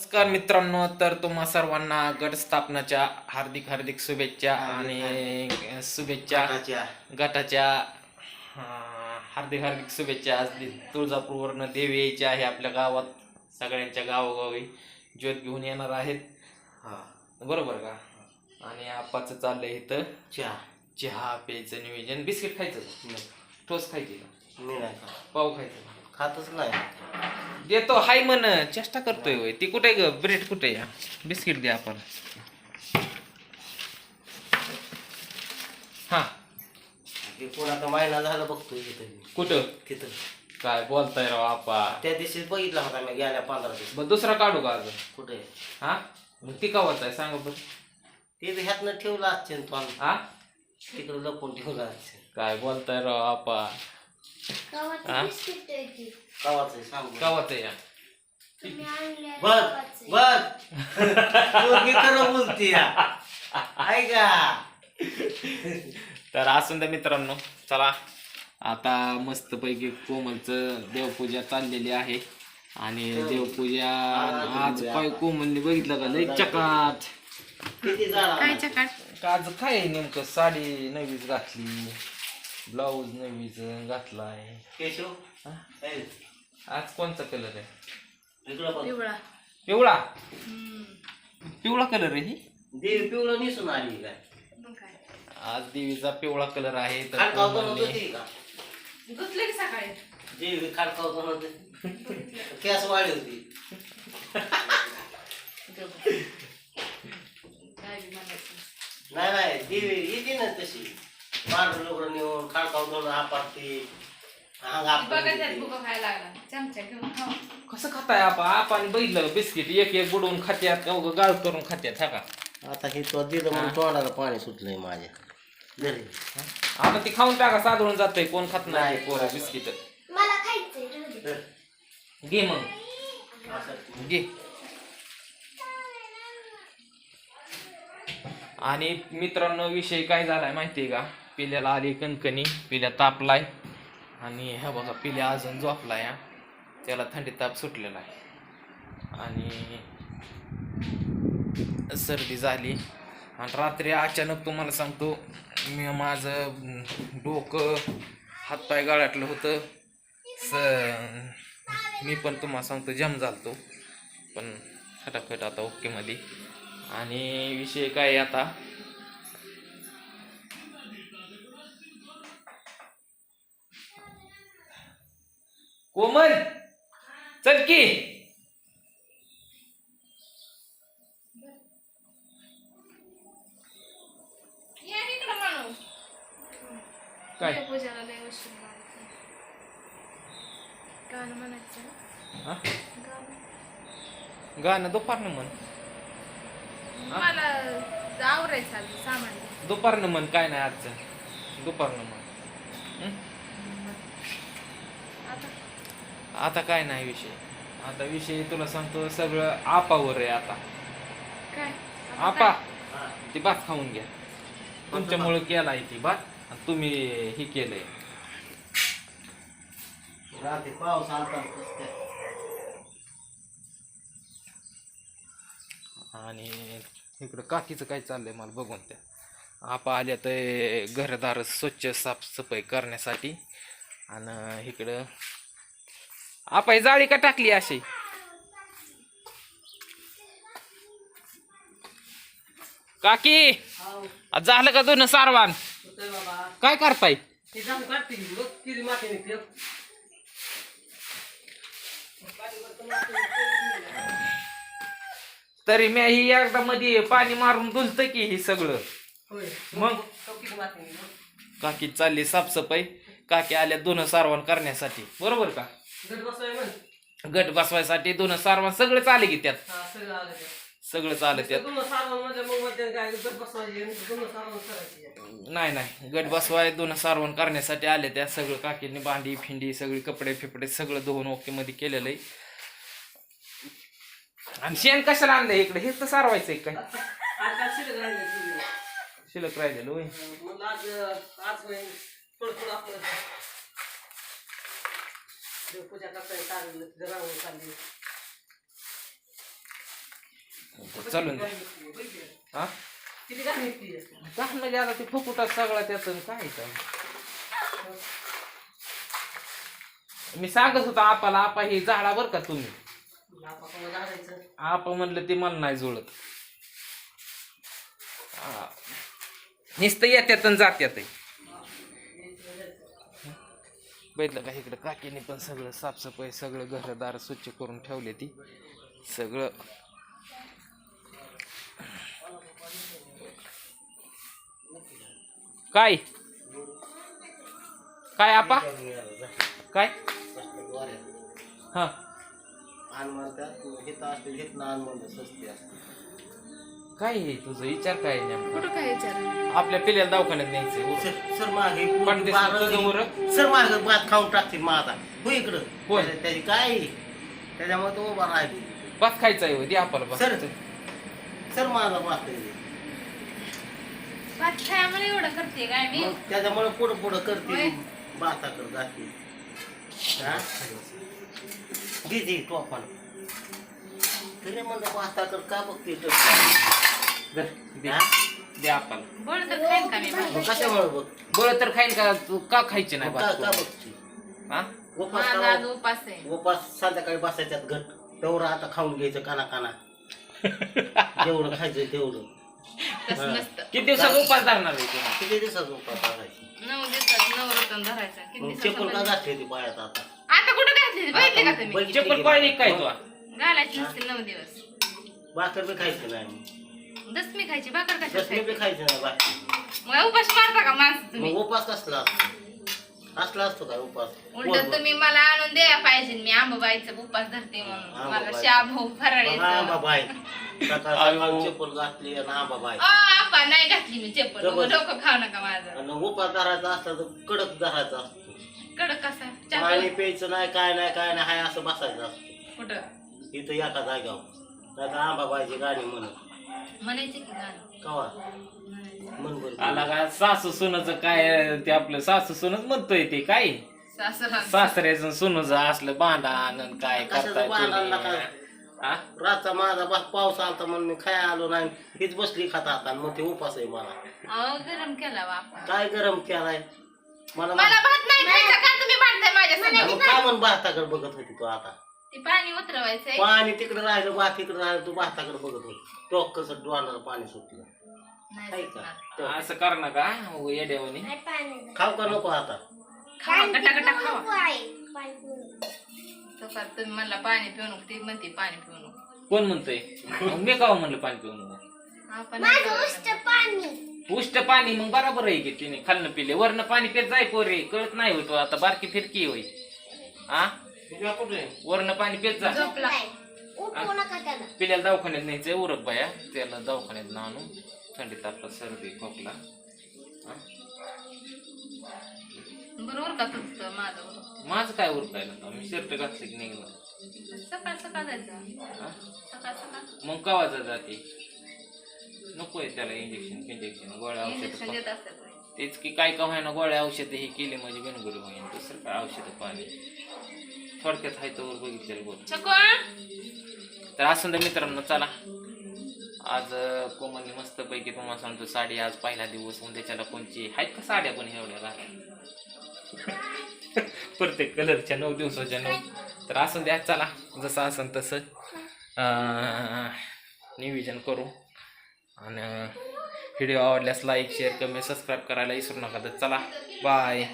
नमस्कार मित्रांनो तर तुम्हा सर्वांना गट स्थापनाच्या हार्दिक हार्दिक शुभेच्छा आणि शुभेच्छा गटाच्या. हार्दिक हार्दिक शुभेच्छा. आज तुळजापूरवरनं देवी यायची आहे आपल्या गावात. सगळ्यांच्या गावोगावी ज्योत घेऊन येणार आहेत. हा. बरोबर का? आणि आपाचं चाललंय इथं. चहा. चहा प्यायचं नियोजन. बिस्किट खायचं टोस्ट खायची का. पाव खायचं? खातच नाही. देतो हाय म्हण. चेष्टा करतोय होय. ती कुठे ग? ब्रेड कुठे या बिस्किट द्या आपण. हा. ते महिना झाला बघतोय. कुठं? तिथं. काय बोलताय राव आपा. त्या दिवशी बघितला होता मी गेल्या पंधरा दिवस. ब दुसरा काढू का अजून? कुठे हा? मग ती कावाच आहे सांगा बरं. ते तर ह्यातनं ठेवला असते तो हा? तिकडे लपून ठेवला असते. काय बोलताय राव आपा. हा? कवाच आहे सांग बरं. कावाच या बघ बघ. पोरगी खरं बोलती ऐका तर असून द्या मित्रांनो चला. आता मस्तपैकी कोमलचं देवपूजा चाललेली आहे. आणि देवपूजा आज काय कोमलने बघितलं का? लय चकात किती झाला? आज काय नेमकं साडी नवीच घातली? ब्लाऊज नवीच घातलाय केशव? हा? आज कोणचा कलर आहे? इकडं बघ पिवळा. पिवळा? कलर आहे ही? देवी पिवळं निसून आली काय? आज देवीचा पिवळा कलर आहे तर खाडकाव होती का? गुतले की सकाळी. देवी खाडकाव बनवत होती केस वाढी होती. काय बी म्हणायचं नाही नाही देवी येते ना तशी. पांढरं लुगडं नेऊन खाडकाव कसं खाताय आपा? आपण बघितलं बिस्किट एक एक बुडवून खात्यात का उगा गाळ करून खात्यात हा का? आता हे तो दिलं म्हणून तोंडाला पाणी सुटलंय माझ्या घरी. आता ती खाऊन टाका साधून जातंय कोण खात नाही नाही. पोरं बिस्किट. मला खायचंय राहू दे. धर. घे मग. असं. घे. आणि मित्रांनो विषय काय झालाय माहितीये का? पिल्याला आली कणकणी पिल्या तापलाय. आणि ह्या बघा पिल्या अजून झोपलाय हा. त्याला थंडी ताप सुटलेला आहे. आणि सर्दी झाली. आणि रात्री अचानक तुम्हाला सांगतो मी माझं डोकं हातपाय गाळाटलं होतं. स मी पण तुम्हाला सांगतो जम झालतो. पण खटाखट आता ओकेमध्ये आणि विषय काय आता? कोमल चल की. या इकडं म्हणू काय? पूजाला लय उशीर लागतो गाणं म्हणायचं. हा? गाणं. गाणं दुपारनं म्हण. मला आवरायचं आधी सामान. दुपारनं म्हण काय नाही अडचण दुपारनं म्हण. हं? आता काय नाही विषय. आता विषय तुला सांगतो सगळं आपावर आहे आता. काय? आपा. ती भात खाऊन घ्या. तुमच्यामुळं केलाय ती भात आणि तुम्ही हे केलंय. रात्री पाऊस? आणि इकडं काकीचं काय चाललंय मला बघून त्या आपा आल्या तर घरदार स्वच्छ साफसफाई करण्यासाठी. आणि इकडं आपण जाळी का टाकली अशी? काकी झालं का दोन सारवान? काय करताय? तरी मी ही एकदा मध्ये पाणी मारून धुलत की हे सगळं? मग? काकी चालली साफसफाई. काकी आल्या दोन सारवण करण्यासाठी. बरोबर का? गट बसवायसाठी दोन सारवण सगळं चाले की त्यात. सगळं चालत त्यात. नाही नाही. गट बसवाय दोन सारवण करण्यासाठी आले त्या सगळं काकीने भांडी फिंडी सगळी कपडे फिपडे सगळं धुवून ओके मध्ये केलेलं आहे आणि शेण कशाला आणलंय इकडे? हेच तर सारवायचंय काय? शिल्लक राहिलेलं होय. चालून दे. हा? काय म्हणजे आता ते फुकुटात सगळा त्याचं काय? मी सांगत होतो आपाला आपा हे झाडा बर का तुम्ही? आपा म्हणलं ते मला नाही जुळत. नुसतं येत्यात आणि जात्यात. बघितलं का इकडं काकीने पण सगळं साफसफाई सगळं घरदार स्वच्छ करून ठेवले ती. सगळं. काय? काय आपा? काय? हा. काय आहे तुझं विचार काय आहे नेमका कुठं काय विचार आपल्या पिल्याला दवाखान्यात न्यायचंय सर सर मागे पण ते तुझं उरक. सर मागे भात खाऊन टाकतील माझा हो इकडं कोण? त्याच्या- त्याची काय आहे? त्याच्यामुळे तो उभा राहिली भात खायचा आहे हो, दे आपल्याला. सर सर माझा भात आहे. एवढं करते काय मी मग त्याच्यामुळे पुढं पुढं होय. करते भाताकडे जाते हा? टोपान तरी म्हणलं भाताकडे का बघते दे हा? दे आपल्याला बोल तर खाईन का मी भात? मग कशामुळे बघ बळ तर खाईन का? तू का खायचे नाही का भात? हा? उपास माझा करा- आज उपास आहे. उपास संध्याकाळी बसायच्यात घट. तेवढं आता खाऊन घ्यायचं काना काना. जेवढं खायचं तेवढं. तसं. नसतं. किती दिवसाचा उपास धरणार आहे तुम्ही किती दिवसाचा उपास करायचा नऊ दिवसात नऊ रतन धरायचं. किती मग दिवसाचं चप्पल का बंद? घातली ती पायात आता? आता कुठं घातली बघितले का तुम्ही? बघितली चप्पल? काय तू घालायची नसते नऊ दिवस. भाकर बी खायचं नाही दसमी खायची भाकर कशा बी खायचं? नाही मग उपास मारता का माणसं तुम्ही? मग उपास कसला असतो. असला असतो काय उपास? उलट तुम्ही मला आणून द्यायला पाहिजे मी आंबाबाईचा उपास धरते म्हणून मला आंबाबाई. फराळीचं. बाबाई सकाळ चप्पल घातली आणि अ, आपा नाही घातली मी चप्पल. जबरदस्त. उगाच डोकं खाऊ नका माझं. आणि उपास धरायचा असला तर कडक धरायचा असतो. कडक कसा? चहा पाणी प्यायचं नाही काय नाही काय नाही हाय असं बसायचं असतं. कुठं? इथं एका जागावर. नाही तर आंबाबाईची गाणी म्हणत. म्हणायचं की गाणं. कवा? म्हणायचं. मन बरं. आला का? सासू सुनच काय ते आपलं? सासू सुनच म्हणतोय ते काय? सासरा. सासऱ्याचं सुनच असलं बांधान आणि काय कशाचं करताय बांधान तुम्ही? हा? रातचा माझा बा पाऊस आलता म्हणून मी खाय आलो नाही. हीच बसली खाता आता मग ते उपास आहे मला. अहो गरम केला बापा. काय गरम केलाय? मला मला भात नाही खायचा. का तुम्ही भांडताय माझ्यासमोर मग का म्हणून भाताकडे बघत होती तू आता? ते पाणी उतरवायचंय. पाणी तिकडे राहिलं भात तिकडे राहिलं तू भाताकडे बघत होती टोक कसं डोळ्याला पाणी सुटलं. नाही का. असं कर ना का येड्यावानी नाही पाणी खाऊ का नको आता? खावा नको पाणी पिऊ. तो का तुम्ही म्हणला पाणी पिऊ नको ती म्हणते पाणी पिऊ नको. कोण म्हणतोय? मग मी काव म्हणलं पाणी पिऊ नको? आपण माझं उष्ट पाणी. उष्ट पाणी मग बरोबर आहे की तिने खाल्लं पिले. वरनं पाणी पेत जाय पोरे कळत नाही होतो आता बारकी फिरकी होई कुठे वरनं पाणी पेत जा. झोपला. नाही. उठवू नका त्याला पिल्याला दवाखान्यात न्यायचंय उरक बाया. त्याला दवाखान्यात आणू थंडी तापला सर्दी खोकला. हा? बरोबर का तुमचं माझं. बरोबर माझं काय उरकायला आता? मी शर्ट घातलं की निघलं सकाळ सकाळ जायचं. हा? सकाळ सकाळ. मग कवाचा जाते? नकोय त्याला इंजेक्शन इंजेक्शन गोळ्या इंजेक्शन औषध देत असतात होय. तेच की काय का व्हायना गोळ्या औषधं हे केले म्हणजे बिनगुरी होईन. दुसरं काय औषधं पाणी? थोडक्यात हाय तर बघितलेलं बोल तर असं मित्रांनो चला. आज कोमलने मस्त पैकी तुम्हाला सांगतो साडी आज पहिला दिवस उद्याच्याला कोणची? आहेत का साड्या पण एवढ्या घाला प्रत्येक कलरच्या नऊ दिवसाच्या नऊ. तर असं द्या चला. जसं असन तसं. नियोजन करू. आणि व्हिडिओ आवडल्यास लाईक शेअर कमेंट सबस्क्राईब करायला विसरू नका तर चला. बाय